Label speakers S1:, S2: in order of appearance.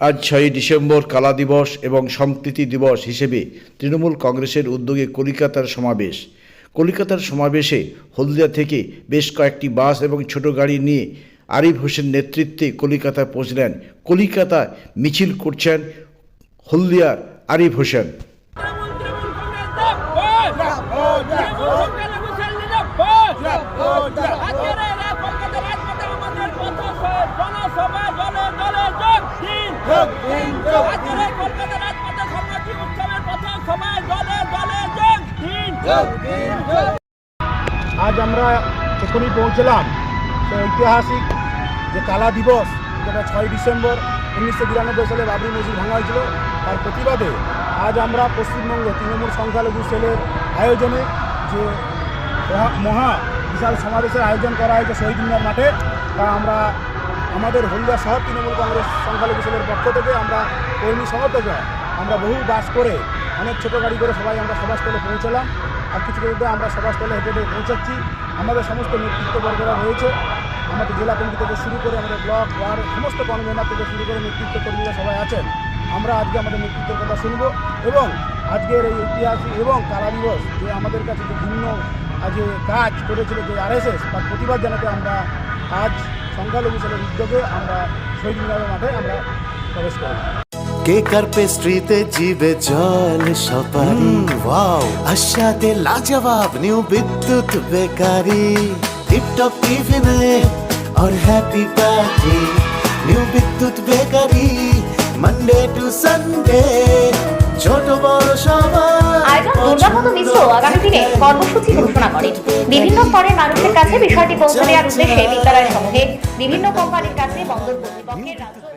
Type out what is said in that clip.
S1: আজ ছয়ই ডিসেম্বর কালা দিবস এবং সম্প্রীতি দিবস হিসেবে তৃণমূল কংগ্রেসের উদ্যোগে কলিকাতার সমাবেশ কলিকাতার সমাবেশে হলদিয়া থেকে বেশ কয়েকটি বাস এবং ছোট গাড়ি নিয়ে আরিফ হোসেন নেতৃত্বে কলিকাতায় পৌঁছলেন কলিকাতা মিছিল করছেন হলদিয়ার আরিফ হোসেন
S2: আজ আমরা যখনই পৌঁছলাম সে ঐতিহাসিক যে কালা দিবস, যেটা ছয় ডিসেম্বর উনিশশো বিরানব্বই সালে বাবরি মসজিদ ভাঙা হয়েছিল, তার প্রতিবাদে আজ আমরা পশ্চিমবঙ্গ তৃণমূল সংখ্যালঘু সেলের আয়োজনে যে মহা- বিশাল সমাবেশের আয়োজন করা হয়েছে শহীদ মিনার মাঠে, তা আমরা আমাদের হলদিয়া শহর তৃণমূল কংগ্রেস সংখ্যালঘু সেলের পক্ষ থেকে আমরা কর্মী সমর্থকরা আমরা বহু বাস করে, অনেক ছোটো গাড়ি করে সবাই আমরা সভাস্থলে পৌঁছলাম। আর কিছু কিছুতে আমরা সভাস্থলে হেঁটে হেঁটে পৌঁছাচ্ছি। আমাদের সমস্ত নেতৃত্ববর্গরা রয়েছে। আমাদের জেলা কমিটি থেকে শুরু করে আমাদের ব্লক, ওয়ার্ড, সমস্ত কনভেনার থেকে শুরু করে নেতৃত্ব কর্মীরা সবাই আছেন। আমরা আজকে আমাদের নেতৃত্বের কথা শুনব এবং আজকের এই ঐতিহাসিক এবং কালা দিবস যে আমাদের কাছে যে ভিন্ন আজ কাজ করেছিল যে আরএসএস, তার প্রতিবাদ জানাতে আমরা আজ সংখ্যালঘু সেলের উদ্যোগে আমরা শহীদ মিনারের মাঠে আমরা প্রবেশ করি
S3: কেকার পেস্ট্রিতে জিবে জল সপারি ওয়াও আশাতে লাজবাব নিউ বিদ্যুৎ বেকারি টিপটপ টিফিনে और happy party new Bidyut bakery Monday to Sunday ছোট বড় সবাই
S4: আয়োজক দুর্গাপদ মিশ্র দিনে কর্মসূচি ঘোষণা করেন বিভিন্ন স্তরের মানুষের কাছে বিষয়টি পৌঁছে দেওয়ার উদ্দেশ্যে বিদ্যালয় সমূহে বিভিন্ন কোম্পানির কাছে বন্দর কর্তৃপক্ষের রাজ্য